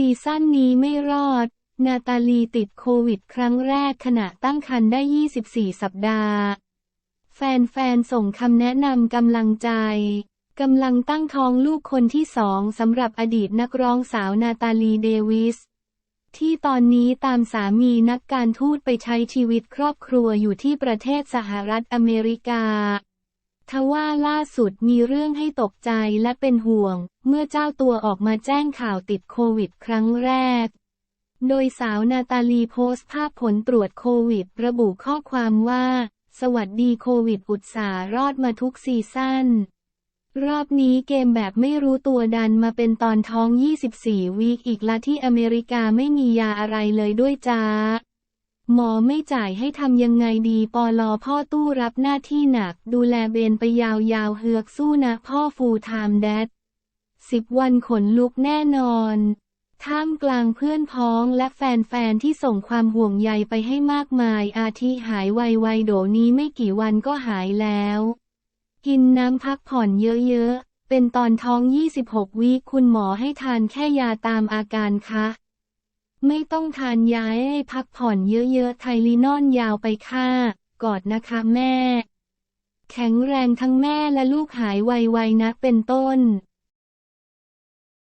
ซีซั่นนี้ไม่รอด นาตาลีติดโควิดครั้งแรกขณะตั้งครรภ์ได้ 24 สัปดาห์ แฟนๆ ส่งคำแนะนำกำลังใจกำลังตั้งท้องลูกคนที่สองสำหรับอดีตนักร้องสาวนาตาลีเดวิส ที่ตอนนี้ตามสามีนักการทูตไปใช้ชีวิตครอบครัวอยู่ที่ประเทศสหรัฐอเมริกา ทว่าล่าสุดมีเรื่องให้ตกใจและเป็นห่วง เมื่อเจ้าตัวออกมาแจ้งข่าวติดโควิด ครั้งแรก โดยสาวนาตาลีโพสต์ภาพผลตรวจโควิด ระบุข้อความว่า สวัสดีโควิดอุตสาหรอดมาทุกซีซั่น รอบนี้เกมแบบไม่รู้ตัวดันมาเป็นตอนท้อง 24 วีคอีกละที่อเมริกาไม่มียาอะไรเลยด้วยจ้า หมอไม่จ่ายให้ทำยังไงดีปอลอพ่อตู้รับหน้าที่หนัก ดูแลเบนไปยาวๆเฮือกสู้นะพ่อฟูไทม์แดดสิบวันขนลุกแน่นอน ท่ามกลางเพื่อนพ้องและแฟนๆที่ส่งความห่วงใยไปให้มากมาย อาทิหายไวๆโดนี้ไม่กี่วันก็หายแล้ว กินน้ำพักผ่อนเยอะๆ เป็นตอนท้อง 26 วีคคุณหมอให้ทานแค่ยาตามอาการคะ ไม่ต้องทานยาให้พักผ่อนเยอะๆ ไทลีนอนยาวไปค่ะ กอดนะคะแม่ แข็งแรงทั้งแม่และลูกหายไวๆนะเป็นต้น